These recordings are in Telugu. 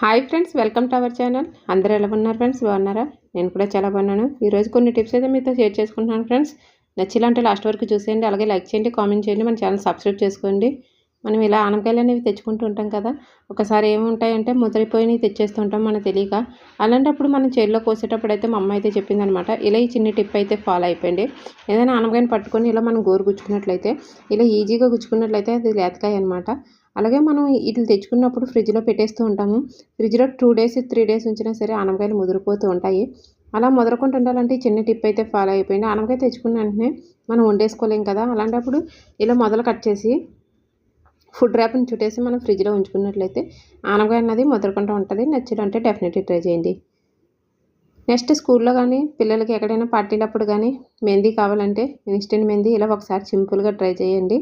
Hi friends welcome to our channel. అందరూ ఎలా ఉన్నారు ఫ్రెండ్స్? బాగున్నారా? నేను కూడా చాలా బాగున్నాను. ఈరోజు కొన్ని టిప్స్ అయితే మీతో షేర్ చేసుకుంటున్నాను ఫ్రెండ్స్. నచ్చిలాంటి లాస్ట్ వరకు చూసేయండి అలాగే లైక్ చేయండి కామెంట్ చేయండి మన ఛానల్ సబ్స్క్రైబ్ చేసుకోండి. మనం ఇలా ఆనకాయలు అనేవి తెచ్చుకుంటూ ఉంటాం కదా ఒకసారి ఏముంటాయంటే ముదిరిపోయినవి తెచ్చేస్తూ ఉంటాం మనకు తెలియక. అలాంటప్పుడు మనం చేతిలో కోసేటప్పుడు అయితే మా అమ్మ అయితే చెప్పిందనమాట ఇలా ఈ చిన్న టిప్ అయితే ఫాలో అయిపోయింది ఏదైనా ఆనకాయని పట్టుకొని ఇలా మనం గోరు గుచ్చుకున్నట్లయితే ఇలా ఈజీగా గుచ్చుకున్నట్లయితే అది లేతకాయ అనమాట అలాగే మనం ఇట్లా తెచ్చుకున్నప్పుడు ఫ్రిడ్జ్లో పెట్టేస్తూ ఉంటాము. ఫ్రిడ్జ్లో టూ డేస్ త్రీ డేస్ ఉంచినా సరే ఆనపకాయలు ముదిరిపోతూ ఉంటాయి. అలా ముదరకుండా ఉండాలంటే చిన్న టిప్ అయితే ఫాలో అయిపోయింది. ఆనపకాయ తెచ్చుకున్న వెంటనే మనం వండేసుకోలేం కదా! అలాంటప్పుడు ఇలా మొదలు కట్ చేసి ఫుడ్ ర్యాప్ని చుట్టేసి మనం ఫ్రిడ్జ్లో ఉంచుకున్నట్లయితే ఆనపకాయ అన్నది ముదరకుండా ఉంటుంది. నచ్చినంటే డెఫినెట్లీ ట్రై చేయండి. నెక్స్ట్ స్కూల్లో కానీ పిల్లలకి ఎక్కడైనా పార్టీలప్పుడు కానీ మెహందీ కావాలంటే ఇన్స్టెంట్ మెహందీ ఇలా ఒకసారి సింపుల్గా ట్రై చేయండి.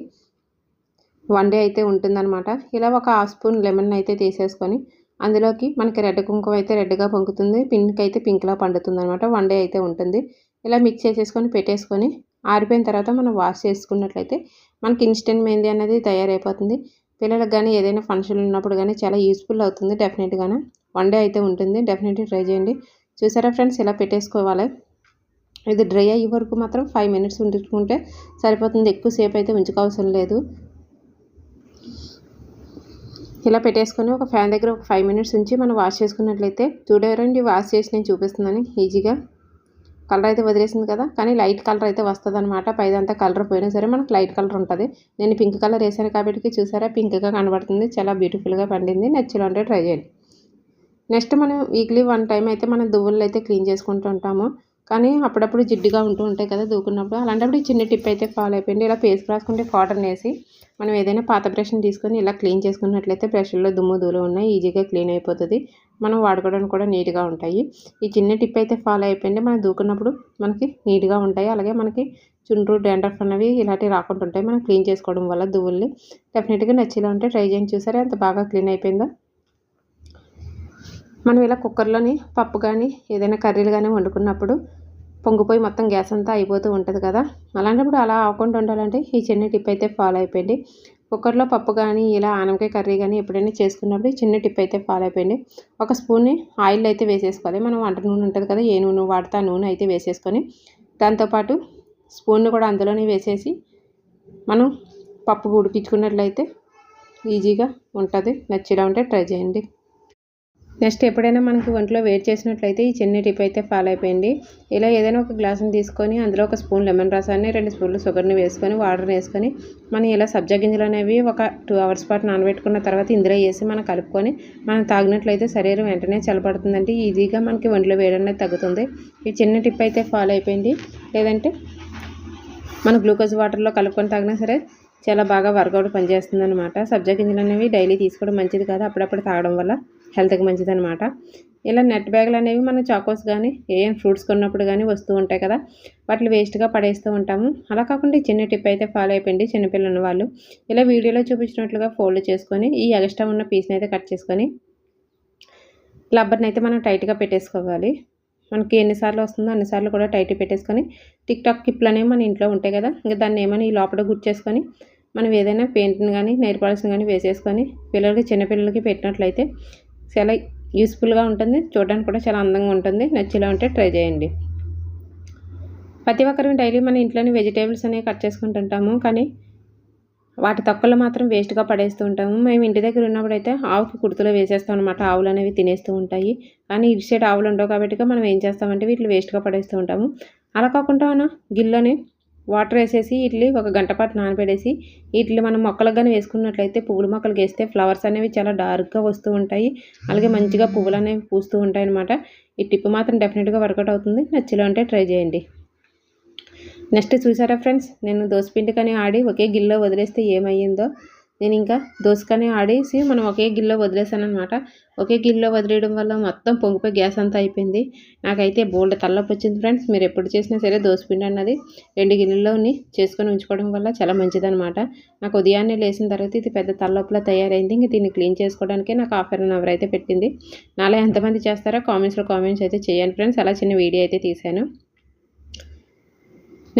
వన్ డే అయితే ఉంటుందన్నమాట. ఇలా ఒక హాఫ్ స్పూన్ లెమన్ అయితే తీసేసుకొని అందులోకి మనకి రెడ్ కుంకుమ అయితే రెడ్గా పొంగుతుంది. పింక్ అయితే పింక్లా పండుతుంది అనమాట వన్ డే అయితే ఉంటుంది. ఇలా మిక్స్ చేసేసుకొని పెట్టేసుకొని ఆరిపోయిన తర్వాత మనం వాష్ చేసుకున్నట్లయితే మనకి ఇన్స్టెంట్ మెహందీ అనేది తయారైపోతుంది. పిల్లలకు కానీ ఏదైనా ఫంక్షన్ ఉన్నప్పుడు కానీ చాలా యూస్ఫుల్ అవుతుంది డెఫినెట్గానే. వన్ డే అయితే ఉంటుంది. డెఫినెట్గా ట్రై చేయండి. చూసారా ఫ్రెండ్స్? ఇలా పెట్టేసుకోవాలి. ఇది డ్రై అయ్యే వరకు మాత్రం ఫైవ్ మినిట్స్ ఉంచుకుంటే సరిపోతుంది. ఎక్కువసేపు అయితే ఉంచుకోవసరం లేదు. ఇలా పెట్టేసుకొని ఒక ఫ్యాన్ దగ్గర ఒక ఫైవ్ మినిట్స్ ఉంచి మనం వాష్ చేసుకున్నట్లయితే చూడండి వాష్ చేసి నేను చూపిస్తుందని ఈజీగా. కలర్ అయితే వదిలేసింది కదా కానీ లైట్ కలర్ అయితే వస్తుంది అనమాట పైదంతా కలర్ పోయినా సరే మనకు లైట్ కలర్ ఉంటుంది. నేను పింక్ కలర్ వేసాను కాబట్టి చూసారా పింక్గా కనబడుతుంది. చాలా బ్యూటిఫుల్గా పండింది. నచ్చిలో అంటే ట్రై చేయండి. నెక్స్ట్ మనం వీక్లీ వన్ టైం అయితే మనం దువ్వులు అయితే క్లీన్ చేసుకుంటూ ఉంటాము. కానీ అప్పుడప్పుడు జిడ్డుగా ఉంటూ ఉంటాయి కదా దూకున్నప్పుడు. అలాంటప్పుడు ఈ చిన్న టిప్ అయితే ఫాలో అయిపోయింది ఇలా ఫేస్ రాసుకుంటే కాటన్ వేసి మనం ఏదైనా పాత బ్రష్ని తీసుకొని ఇలా క్లీన్ చేసుకున్నట్లయితే బ్రష్ల్లో దుమ్ము దూలు ఉన్నాయి ఈజీగా క్లీన్ అయిపోతుంది. మనం వాడుకోవడానికి కూడా నీట్గా ఉంటాయి. ఈ చిన్న టిప్ అయితే ఫాలో అయిపోయింది మనం దూకున్నప్పుడు మనకి నీట్గా ఉంటాయి. అలాగే మనకి చుండ్రు డాండ్రఫ్ అనేవి ఇలాంటివి రాకుండా ఉంటాయి. మనం క్లీన్ చేసుకోవడం వల్ల దువ్వుల్ని డెఫినెట్గా నచ్చేలా ఉంటే ట్రై చేయండి. చూసారా ఎంత బాగా క్లీన్ అయిపోయిందో? మనం ఇలా కుక్కర్లోని పప్పు కానీ ఏదైనా కర్రీలు కానీ వండుకున్నప్పుడు పొంగిపోయి మొత్తం గ్యాస్ అంతా అయిపోతూ ఉంటుంది కదా. అలాంటప్పుడు అలా అవ్వకుండా ఉండాలంటే ఈ చిన్న టిప్ అయితే ఫాలో అయిపోయింది కుక్కర్లో పప్పు కానీ ఇలా ఆనమకాయ కర్రీ కానీ ఎప్పుడైనా చేసుకున్నప్పుడు చిన్న టిప్ అయితే ఫాలో అయిపోయింది ఒక స్పూన్ని ఆయిల్ అయితే వేసేసుకోవాలి. మనం వంట నూనె ఉంటుంది కదా ఏ నూనె వాడితే ఆ నూనె అయితే వేసేసుకొని దాంతోపాటు స్పూన్ని కూడా అందులోనే వేసేసి మనం పప్పు ఉడికించుకున్నట్లయితే ఈజీగా ఉంటుంది. నచ్చేలా ఉంటే ట్రై చేయండి. నెక్స్ట్ ఎప్పుడైనా మనకి ఒంట్లో వేడి చేసినట్లయితే ఈ చిన్న టిప్ అయితే ఫాలో అయిపోయింది ఇలా ఏదైనా ఒక గ్లాసుని తీసుకొని అందులో ఒక స్పూన్ లెమన్ రసాన్ని రెండు స్పూన్లు షుగర్ని వేసుకొని వాటర్ని వేసుకొని మనం ఇలా సబ్జా గింజలు అనేవి ఒక టూ అవర్స్ పాటు నానబెట్టుకున్న తర్వాత ఇందులో వేసి మనం కలుపుకొని మనం తాగినట్లయితే శరీరం వెంటనే చల్లబడుతుందంటే ఈజీగా మనకి ఒంట్లో వేడి అనేది తగ్గుతుంది. ఈ చిన్న టిప్ అయితే ఫాలో అయిపోయింది లేదంటే మన గ్లూకోజ్ వాటర్లో కలుపుకొని తాగినా సరే చాలా బాగా వర్కౌట్ పనిచేస్తుంది అనమాట సబ్జా గింజలు అనేవి డైలీ తీసుకోవడం మంచిది కాదు. అప్పుడప్పుడు తాగడం వల్ల హెల్త్కి మంచిది అనమాట ఇలా నెట్ బ్యాగులు అనేవి మనం చాకోస్ కానీ ఏం ఫ్రూట్స్ కొన్నప్పుడు కానీ వస్తూ ఉంటాయి కదా. వాటిని వేస్ట్గా పడేస్తూ ఉంటాము. అలా కాకుండా చిన్న టిప్ అయితే ఫాలో అయిపోయింది చిన్నపిల్లలు ఉన్న వాళ్ళు. ఇలా వీడియోలో చూపించినట్లుగా ఫోల్డ్ చేసుకొని ఈ ఎగస్ట్రా ఉన్న పీస్ని అయితే కట్ చేసుకొని రబ్బర్ని అయితే మనం టైట్గా పెట్టేసుకోవాలి. మనకి ఎన్నిసార్లు వస్తుందో అన్నిసార్లు కూడా టైట్ పెట్టేసుకొని టిక్ టాక్ కిప్లు అనేవి మన ఇంట్లో ఉంటాయి కదా. ఇంకా దాన్ని ఏమైనా ఈ లోపల గుర్చేసుకొని మనం ఏదైనా పెయింట్ని కానీ నెయిల్ పాలిష్ని కానీ వేసేసుకొని పిల్లలకి చిన్నపిల్లలకి పెట్టినట్లయితే చాలా యూస్ఫుల్గా ఉంటుంది. చూడడానికి కూడా చాలా అందంగా ఉంటుంది. నచ్చేలా ఉంటే ట్రై చేయండి. ప్రతి ఒక్కరు డైలీ మన ఇంట్లోని వెజిటేబుల్స్ అనేవి కట్ చేసుకుంటుంటాము. కానీ వాటి తొక్కలు మాత్రం వేస్ట్గా పడేస్తూ ఉంటాము. మేము ఇంటి దగ్గర ఉన్నప్పుడు అయితే ఆవుకి కుర్తులో వేసేస్తాం అనమాట ఆవులు అనేవి తినేస్తూ ఉంటాయి. కానీ ఇటు సైడ్ ఆవులు ఉండవు కాబట్టి మనం ఏం చేస్తామంటే వీటిని వేస్ట్గా పడేస్తూ ఉంటాము. అలా కాకుండా మన గిల్లోని వాటర్ వేసేసి ఇడ్లీ ఒక గంట పాటు నానబెడేసి ఇడ్లీ మనం మొక్కలకు కానీ వేసుకున్నట్లయితే పువ్వుల మొక్కలకు వేస్తే ఫ్లవర్స్ అనేవి చాలా డార్క్గా వస్తూ ఉంటాయి. అలాగే మంచిగా పువ్వులు అనేవి పూస్తూ ఉంటాయి అనమాట ఈ టిప్ మాత్రం డెఫినెట్గా వర్కౌట్ అవుతుంది. నచ్చిలో అంటే ట్రై చేయండి. నెక్స్ట్ చూసారా ఫ్రెండ్స్? నేను దోసపిండి కానీ ఆడి ఒకే గిల్లో వదిలేస్తే ఏమయ్యిందో. నేను ఇంకా దోసకనే ఆడేసి మనం ఒకే గిల్లో వదిలేసాను అనమాట ఒకే గిల్లో వదిలేయడం వల్ల మొత్తం పొంగిపోయి గ్యాస్ అంతా అయిపోయింది. నాకైతే బోల్డ్ తల్లపు వచ్చింది ఫ్రెండ్స్. మీరు ఎప్పుడు చేసినా సరే దోసపిండి అన్నది రెండు గిన్నెల్లోని చేసుకొని ఉంచుకోవడం వల్ల చాలా మంచిదనమాట నాకు ఉదయాన్నే లేచిన తర్వాత ఇది పెద్ద తల్లపులా తయారైంది. ఇంక దీన్ని క్లీన్ చేసుకోవడానికే నాకు ఆఫర్ అన్ అవర్ అయితే పెట్టింది. నాలా ఎంతమంది చేస్తారో కామెంట్స్లో కామెంట్స్ అయితే చేయండి ఫ్రెండ్స్. అలా చిన్న వీడియో అయితే తీశాను.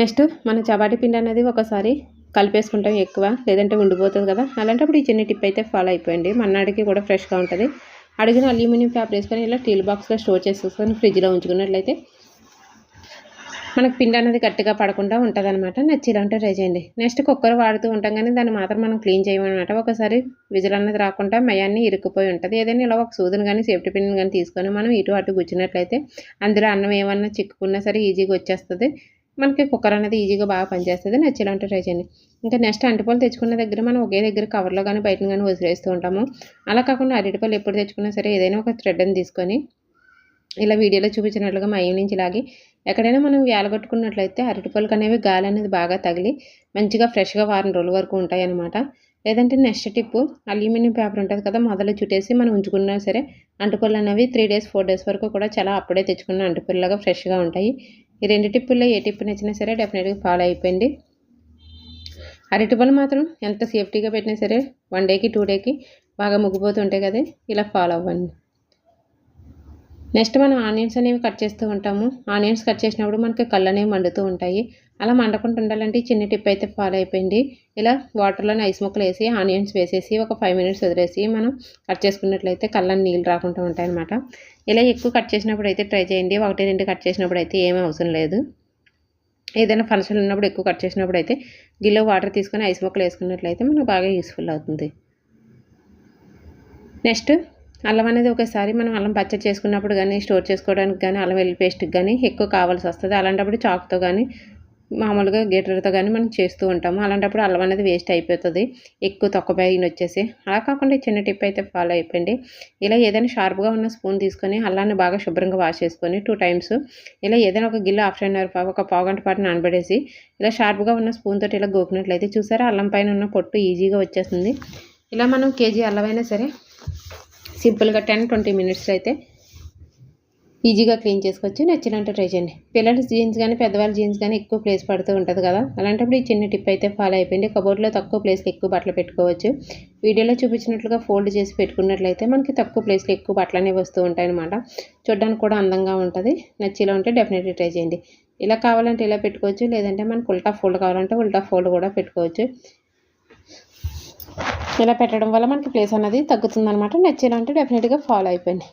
నెక్స్ట్ మన చపాటి పిండి అనేది ఒకసారి కలిపేసుకుంటాం ఎక్కువ లేదంటే ఉండిపోతుంది కదా. అలాంటప్పుడు ఈ చిన్న టిప్ అయితే ఫాలో అయిపోయింది మన్నాడికి కూడా ఫ్రెష్గా ఉంటుంది. అడిగిన అల్యూమినియం పేపర్ వేసుకొని ఇలా టీల్ బాక్స్లో స్టోర్ చేసేసుకొని ఫ్రిడ్జ్లో ఉంచుకున్నట్లయితే మనకు పిండి అనేది గట్టిగా పడకుండా ఉంటుంది అనమాట నచ్చిలాంటే ట్రై చేయండి. నెక్స్ట్ కుక్కర్ వాడుతూ ఉంటాం కానీ దాన్ని మాత్రం మనం క్లీన్ చేయమన్నమాట. ఒకసారి విజిల్ అనేది రాకుండా మయాన్ని ఇరుక్కుపోయి ఉంటుంది. ఏదైనా ఇలా ఒక సూదును కానీ సేఫ్టీ పిన్ కానీ తీసుకొని మనం ఇటు అటు గుచ్చినట్లయితే అందులో అన్నం ఏమన్నా చిక్కుకున్నా సరే ఈజీగా వచ్చేస్తుంది. మనకి కుక్కర్ అనేది ఈజీగా బాగా పనిచేస్తుంది. నచ్చేలాంటి ట్రై చేయండి. ఇంకా నెక్స్ట్ అంటిపళ్ళు తెచ్చుకున్న దగ్గర మనం ఒకే దగ్గర కవర్లో కానీ బయటను కానీ వదిలేస్తూ ఉంటాము. అలా కాకుండా అరటిపళ్ళు ఎప్పుడు తెచ్చుకున్నా సరే ఏదైనా ఒక థ్రెడ్ని తీసుకొని ఇలా వీడియోలో చూపించినట్లుగా మా నుంచి లాగి ఎక్కడైనా మనం వేలగొట్టుకున్నట్లయితే అరటిపళ్ళకి అనేవి గాలి అనేది బాగా తగిలి మంచిగా ఫ్రెష్గా వారం రోజుల వరకు ఉంటాయి అన్నమాట లేదంటే నెక్స్ట్ టిప్పు అల్యూమినియం పేపర్ ఉంటుంది కదా మొదలు చుట్టేసి మనం ఉంచుకున్నా సరే అంటుపళ్ళు అనేవి త్రీ డేస్ ఫోర్ డేస్ వరకు కూడా చాలా అప్పుడే తెచ్చుకున్న అంటుపళ్ళగా ఫ్రెష్గా ఉంటాయి. ఈ రెండు టిప్పుల్లో ఏ టిప్పు నచ్చినా సరే డెఫినెట్గా ఫాలో అయిపోయింది. అరటిపళ్ళు మాత్రం ఎంత సేఫ్టీగా పెట్టినా సరే వన్ డేకి టూ డేకి బాగా ముగ్గిపోతుంటాయి కదా. ఇలా ఫాలో అవ్వండి. నెక్స్ట్ మనం ఆనియన్స్ అనేవి కట్ చేస్తూ ఉంటాము. ఆనియన్స్ కట్ చేసినప్పుడు మనకి కళ్ళు అనేవి మండుతూ ఉంటాయి. అలా మండకుండా ఉండాలంటే చిన్న టిప్ అయితే ఫాలో అయిపోయింది. ఇలా వాటర్లో ఐస్ ముక్కలు వేసి ఆనియన్స్ వేసేసి ఒక ఫైవ్ మినిట్స్ వదిలేసి మనం కట్ చేసుకున్నట్లయితే కళ్ళని నీళ్ళు రాకుండా ఉంటాయన్నమాట. ఇలా ఎక్కువ కట్ చేసినప్పుడు అయితే ట్రై చేయండి. ఒకటి రెండు కట్ చేసినప్పుడు అయితే ఏమీ అవసరం లేదు. ఏదైనా ఫంక్షన్ ఉన్నప్పుడు ఎక్కువ కట్ చేసినప్పుడు అయితే గిల్లో వాటర్ తీసుకొని ఐస్ ముక్కలు వేసుకున్నట్లయితే మనకు బాగా యూస్ఫుల్ అవుతుంది. నెక్స్ట్ అల్లం అనేది ఒకసారి మనం అల్లం పచ్చడి చేసుకున్నప్పుడు కానీ స్టోర్ చేసుకోవడానికి కానీ అల్లం వెల్లి పేస్ట్కి కానీ ఎక్కువ కావాల్సి వస్తుంది. అలాంటప్పుడు చాక్తో కానీ మామూలుగా గేటర్తో కానీ మనం చేస్తూ ఉంటాము. అలాంటప్పుడు అల్లం అనేది వేస్ట్ అయిపోతుంది. ఎక్కువ తక్కువ పైన వచ్చేసి. అలా కాకుండా చిన్న టిప్ అయితే ఫాలో అయిపోయింది ఇలా ఏదైనా షార్ప్గా ఉన్న స్పూన్ తీసుకొని అల్లాన్ని బాగా శుభ్రంగా వాష్ చేసుకొని టూ టైమ్స్ ఇలా ఏదైనా ఒక గిల్లు హాఫ్ అన్ అవర్ ఒక పావు గంట పాటు నానబడేసి ఇలా షార్ప్గా ఉన్న స్పూన్ తోటి ఇలా గోకినట్లయితే చూసారా అల్లం పైన ఉన్న పొట్టు ఈజీగా వచ్చేస్తుంది. ఇలా మనం కేజీ అల్లమైనా సరే సింపుల్గా టెన్ ట్వంటీ మినిట్స్లో అయితే ఈజీగా క్లీన్ చేసుకోవచ్చు. నచ్చినట్టు ట్రై చేయండి. పిల్లల జీన్స్ కానీ పెద్దవాళ్ళ జీన్స్ కానీ ఎక్కువ ప్లేస్ పడుతూ ఉంటుంది కదా. అలాంటప్పుడు ఈ చిన్న టిప్ అయితే ఫాలో అయిపోయింది కబోర్డ్లో తక్కువ ప్లేస్లో ఎక్కువ బట్టలు పెట్టుకోవచ్చు. వీడియోలో చూపించినట్లుగా ఫోల్డ్ చేసి పెట్టుకున్నట్లయితే మనకి తక్కువ ప్లేస్లో ఎక్కువ బట్టలు అనేవి వస్తూ ఉంటాయి అనమాట చూడడానికి కూడా అందంగా ఉంటుంది. నచ్చేలా ఉంటే డెఫినెట్లీ ట్రై చేయండి. ఇలా కావాలంటే ఇలా పెట్టుకోవచ్చు. లేదంటే మనకు ఉల్టా ఫోల్డ్ కావాలంటే ఉల్టా ఫోల్డ్ కూడా పెట్టుకోవచ్చు. ఇలా పెట్టడం వల్ల మనకి ప్లేస్ అనేది తగ్గుతుంది అనమాట నచ్చేలా డెఫినెట్గా ఫాలో అయిపోయింది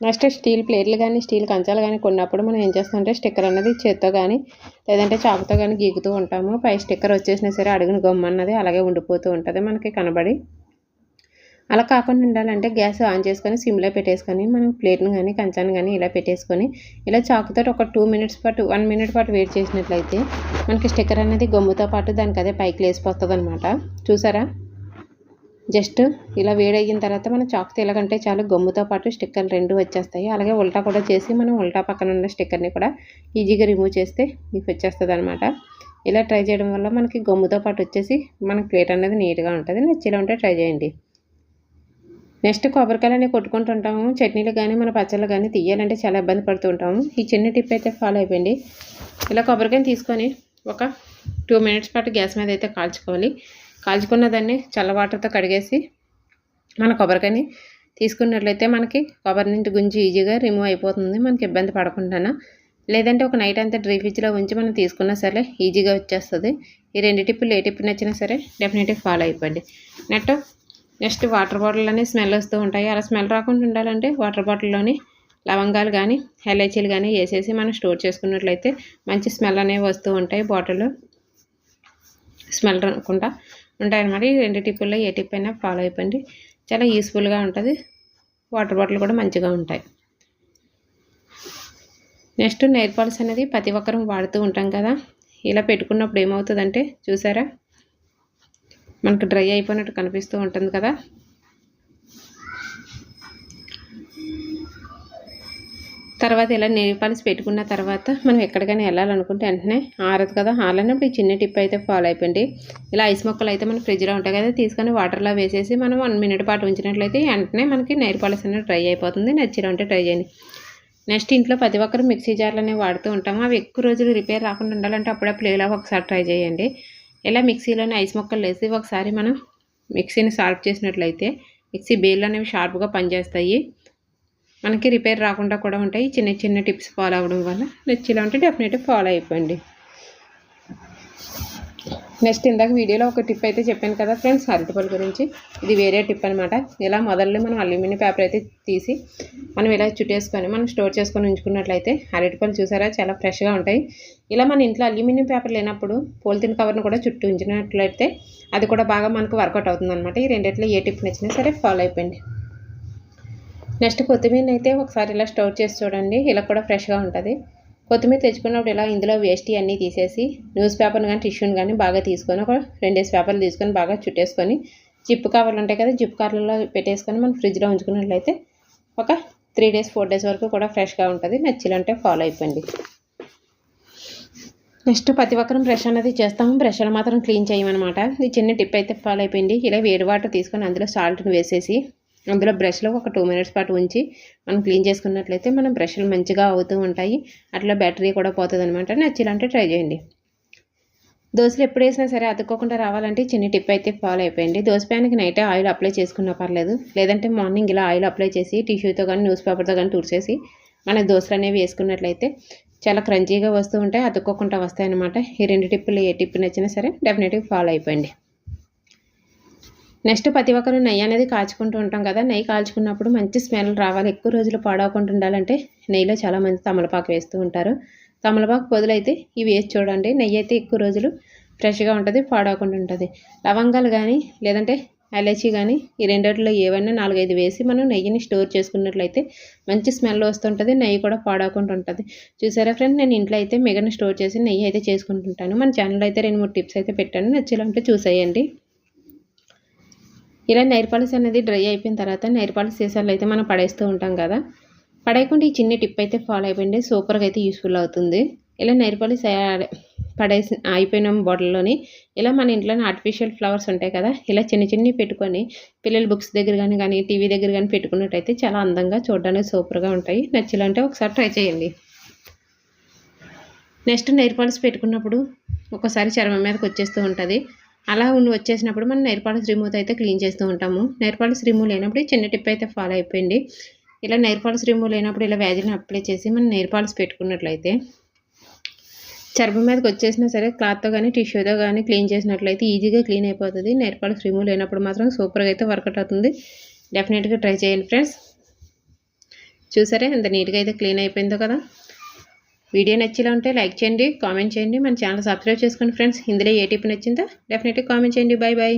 నెక్స్ట్ స్టీల్ ప్లేట్లు కానీ స్టీల్ కంచాలు కానీ కొన్నప్పుడు మనం ఏం చేస్తామంటే స్టిక్కర్ అనేది చేత్తో కానీ లేదంటే చాకుతో కానీ గీకుతూ ఉంటాము. పై స్టిక్కర్ వచ్చేసినా సరే అడుగున గమ్మ అన్నది అలాగే ఉండిపోతూ ఉంటుంది మనకి కనబడి. అలా కాకుండా ఉండాలంటే గ్యాస్ ఆన్ చేసుకొని సిమ్లో పెట్టేసుకొని మనం ప్లేట్ను కానీ కంచాన్ని కానీ ఇలా పెట్టేసుకొని ఇలా చాకుతో ఒక టూ మినిట్స్ పాటు వన్ మినిట్ పాటు వెయిట్ చేసినట్లయితే మనకి స్టిక్కర్ అనేది గమ్ముతో పాటు దానికి అదే పైకి లేసిపోతుంది అనమాట చూసారా? జస్ట్ ఇలా వేడయిన తర్వాత మనం చాక్ తీలకంటే చాలు గమ్ముతో పాటు స్టిక్కర్లు రెండు వచ్చేస్తాయి. అలాగే ఉల్టా కూడా చేసి మనం ఉల్టా పక్కన ఉన్న స్టిక్కర్ని కూడా ఈజీగా రిమూవ్ చేస్తే మీకు వచ్చేస్తుంది అనమాట ఇలా ట్రై చేయడం వల్ల మనకి గమ్ముతో పాటు వచ్చేసి మనకి ప్లేట్ అనేది నీట్గా ఉంటుంది. నచ్చేలా ఉంటే ట్రై చేయండి. నెక్స్ట్ కొబ్బరికాయలు కొట్టుకుంటుంటాము. చట్నీలు కానీ మన పచ్చళ్ళు కానీ తీయాలంటే చాలా ఇబ్బంది పడుతూ ఉంటాము. ఈ చిన్న టిప్ అయితే ఫాలో అయిపోయింది ఇలా కొబ్బరికాయని తీసుకొని ఒక టూ మినిట్స్ పాటు గ్యాస్ మీద అయితే కాల్చుకోవాలి. కాల్చుకున్న దాన్ని చల్ల వాటర్తో కడిగేసి మన కొబ్బరికాయని తీసుకున్నట్లయితే మనకి కొబ్బరి నుండి గుంజి ఈజీగా రిమూవ్ అయిపోతుంది. మనకి ఇబ్బంది పడకుండా లేదంటే ఒక నైట్ అంతా డ్రీ ఫ్రిడ్జ్లో ఉంచి మనం తీసుకున్నా సరే ఈజీగా వచ్చేస్తుంది. ఈ రెండు టిప్పులు ఏ టిప్పు నచ్చినా సరే డెఫినెట్గా ఫాలో అయిపోండి. నెట్ నెక్స్ట్ వాటర్ బాటిల్ అనేవి స్మెల్ వస్తూ ఉంటాయి. అలా స్మెల్ రాకుండా ఉండాలంటే వాటర్ బాటిల్లోని లవంగాలు కానీ ఎలైచీలు కానీ వేసేసి మనం స్టోర్ చేసుకున్నట్లయితే మంచి స్మెల్ అనేవి వస్తూ ఉంటాయి. బాటిల్ స్మెల్ రాకుండా ఉంటాయన్నమాట ఈ రెండు టిప్పుల్లో ఏ టిప్ అయినా ఫాలో అయిపోయింది చాలా యూస్ఫుల్గా ఉంటుంది. వాటర్ బాటిల్ కూడా మంచిగా ఉంటాయి. నెక్స్ట్ నెయిల్ పాలిష్ అనేది ప్రతి ఒక్కరూ వాడుతూ ఉంటాం కదా. ఇలా పెట్టుకున్నప్పుడు ఏమవుతుందంటే చూసారా? మనకు డ్రై అయిపోయినట్టు కనిపిస్తూ ఉంటుంది కదా. తర్వాత ఇలా నెయిల్ పాలిష్ పెట్టుకున్న తర్వాత మనం ఎక్కడికైనా వెళ్ళాలనుకుంటే వెంటనే ఆరదు కదా. ఆరలేనప్పుడు ఈ చిన్న టిప్ అయితే ఫాలో అయిపోయింది ఇలా ఐస్ మొక్కలు అయితే మన ఫ్రిడ్జ్లో ఉంటాయి కదా తీసుకొని వాటర్లో వేసేసి మనం వన్ మినిట్ పాటు ఉంచినట్లయితే వెంటనే మనకి నెయిల్ పాలిష్ అనేది డ్రై అయిపోతుంది. నచ్చిన ఉంటే ట్రై చేయండి. నెక్స్ట్ ఇంట్లో ప్రతి ఒక్కరు మిక్సీ జార్లు అనేవి వాడుతూ ఉంటాము అవి ఎక్కువ రోజులు రిపేర్ రాకుండా ఉండాలంటే అప్పుడప్పుడు ఇలా ఒకసారి ట్రై చేయండి. ఇలా మిక్సీలోనే ఐస్ మొక్కలు వేసి ఒకసారి మనం మిక్సీని షార్ప్ చేసినట్లయితే మిక్సీ బేళ్ళు అనేవి షార్ప్గా పనిచేస్తాయి. మనకి రిపేర్ రాకుండా కూడా ఉంటాయి. చిన్న చిన్న టిప్స్ ఫాలో అవ్వడం వల్ల నచ్చేలా ఉంటే డెఫినెట్గా ఫాలో అయిపోండి. నెక్స్ట్ ఇందాక వీడియోలో ఒక టిప్ అయితే చెప్పాను కదా ఫ్రెండ్స్ అరటిపల్ గురించి. ఇది వేరే టిప్ అనమాట ఇలా మొదల్లో మనం అల్యూమినియం పేపర్ అయితే తీసి మనం ఇలా చుట్టేసుకొని మనం స్టోర్ చేసుకొని ఉంచుకున్నట్లయితే అరటిపళ్ళు చూసారా? చాలా ఫ్రెష్గా ఉంటాయి. ఇలా మన ఇంట్లో అల్యూమినియం పేపర్ లేనప్పుడు పోలిథిన్ కవర్ను కూడా చుట్టూ ఉంచినట్లయితే అది కూడా బాగా మనకు వర్కౌట్ అవుతుంది అనమాట ఈ రెండిట్లో ఏ టిప్ నచ్చినా సరే ఫాలో అయిపోయింది నెక్స్ట్ కొత్తిమీర అయితే ఒకసారి ఇలా స్టోర్ చేసి చూడండి. ఇలా కూడా ఫ్రెష్గా ఉంటుంది. కొత్తిమీర తెచ్చుకున్నప్పుడు ఇలా ఇందులో వేస్ట్ అన్నీ తీసేసి న్యూస్ పేపర్ని కానీ టిష్యూని కానీ బాగా తీసుకొని ఒక రెండేసి పేపర్లు తీసుకొని బాగా చుట్టేసుకొని జిప్ కవర్లు ఉంటాయి కదా జిప్ కవర్లలో పెట్టేసుకొని మనం ఫ్రిడ్జ్లో ఉంచుకున్నట్లయితే ఒక త్రీ డేస్ ఫోర్ డేస్ వరకు కూడా ఫ్రెష్గా ఉంటుంది. నచ్చిలంటే ఫాలో అయిపోయింది నెక్స్ట్ ప్రతి ఒక్కరం బ్రష్ అనేది చేస్తాము. బ్రష్లు మాత్రం క్లీన్ చేయమన్నమాట. ఈ చిన్న టిప్ అయితే ఫాలో అయిపోయింది ఇలా వేడి వాటర్ తీసుకొని అందులో సాల్ట్ని వేసేసి అందులో బ్రష్లో ఒక టూ మినిట్స్ పాటు ఉంచి మనం క్లీన్ చేసుకున్నట్లయితే మనం బ్రష్లు మంచిగా అవుతూ ఉంటాయి. అట్లా బ్యాటరీ కూడా పోతుంది అనమాట నచ్చిలంటే ట్రై చేయండి. దోశలు ఎప్పుడు వేసినా సరే అతుక్కోకుండా రావాలంటే చిన్న టిప్ అయితే ఫాలో అయిపోయింది. దోశ ప్యాన్కి నైటే ఆయిల్ అప్లై చేసుకున్నా పర్లేదు. లేదంటే మార్నింగ్ ఇలా ఆయిల్ అప్లై చేసి టిష్యూతో కానీ న్యూస్ పేపర్తో కానీ తుడిచేసి మన దోశలు అనేవి వేసుకున్నట్లయితే చాలా క్రంచీగా వస్తూ ఉంటాయి. అతుక్కోకుండా వస్తాయన్నమాట. ఈ రెండు టిప్పులు ఏ టిప్ నచ్చినా సరే డెఫినెట్గా ఫాలో అయిపోయింది. నెక్స్ట్ ప్రతి ఒక్కరు నెయ్యి అనేది కాచుకుంటూ ఉంటాం కదా. నెయ్యి కాల్చుకున్నప్పుడు మంచి స్మెల్ రావాలి. ఎక్కువ రోజులు పాడవకుండా ఉండాలంటే నెయ్యిలో చాలా మంది తమలపాకు వేస్తూ ఉంటారు. తమలపాకు పొదులైతే ఇవి వేసి చూడండి. నెయ్యి అయితే ఎక్కువ రోజులు ఫ్రెష్గా ఉంటుంది పాడవకుండా ఉంటుంది. లవంగాలు కానీ లేదంటే ఎలచీ కానీ ఈ రెండిట్లో ఏవైనా నాలుగైదు వేసి మనం నెయ్యిని స్టోర్ చేసుకున్నట్లయితే మంచి స్మెల్ వస్తుంటుంది నెయ్యి కూడా పాడవకుండా ఉంటుంది. చూసారా ఫ్రెండ్ నేను ఇంట్లో అయితే మిగన స్టోర్ చేసి నెయ్యి అయితే చేసుకుంటుంటాను. మన ఛానల్ అయితే రెండు మూడు టిప్స్ అయితే పెట్టాను. నచ్చేలాంటి చూసేయండి. ఇలా నైర్ పాలిష్ అనేది డ్రై అయిపోయిన తర్వాత నైర్ పాలిష్ సీసాలు అయితే మనం పడేస్తూ ఉంటాం కదా. పడేయకుండా ఈ చిన్న టిప్ అయితే ఫాలో అయిపోయింది సూపర్గా అయితే యూస్ఫుల్ అవుతుంది. ఇలా నైర్ పాలిష్ పడేసి అయిపోయిన బాటిల్లోని ఇలా మన ఇంట్లోనే ఆర్టిఫిషియల్ ఫ్లవర్స్ ఉంటాయి కదా ఇలా చిన్న చిన్నవి పెట్టుకొని పిల్లల బుక్స్ దగ్గర కానీ కానీ టీవీ దగ్గర కానీ పెట్టుకున్నట్టయితే చాలా అందంగా చూడడానికి సూపర్గా ఉంటాయి. నచ్చాలంటే ఒకసారి ట్రై చేయండి. నెక్స్ట్ నైర్ పాలిష్ పెట్టుకున్నప్పుడు ఒకసారి చర్మం మీదకి వచ్చేస్తూ ఉంటుంది. అలా ఉండి వచ్చేసినప్పుడు మనం నెయిల్ పాలిష్ రిమూవ్ అయితే క్లీన్ చేస్తూ ఉంటాము. నెయిల్ పాలిష్ రిమూవ్ లేనప్పుడు చిన్న టిప్ అయితే ఫాలో అయిపోయింది. ఇలా నెయిల్ పాలిష్ రిమూవ్ లేనప్పుడు ఇలా వ్యాజిని అప్లై చేసి మనం నేర్పాల్స్ పెట్టుకున్నట్లయితే చర్మం మీదకి వచ్చేసినా సరే క్లాత్తో కానీ టిష్యూతో కానీ క్లీన్ చేసినట్లయితే ఈజీగా క్లీన్ అయిపోతుంది. నెయిల్ పాలిష్ రిమూవ్ లేనప్పుడు మాత్రం సూపర్గా అయితే వర్కౌట్ అవుతుంది. డెఫినెట్గా ట్రై చేయండి ఫ్రెండ్స్. చూసారే ఎంత నీట్గా అయితే క్లీన్ అయిపోయిందో కదా. వీడియో నచ్చేలా ఉంటే లైక్ చేయండి కామెంట్ చేయండి. మన ఛానల్ సబ్స్క్రైబ్ చేసుకోండి ఫ్రెండ్స్. ఇందులో ఏ టిప్ నచ్చిందో డెఫినెట్గా కామెంట్ చేయండి. Bye bye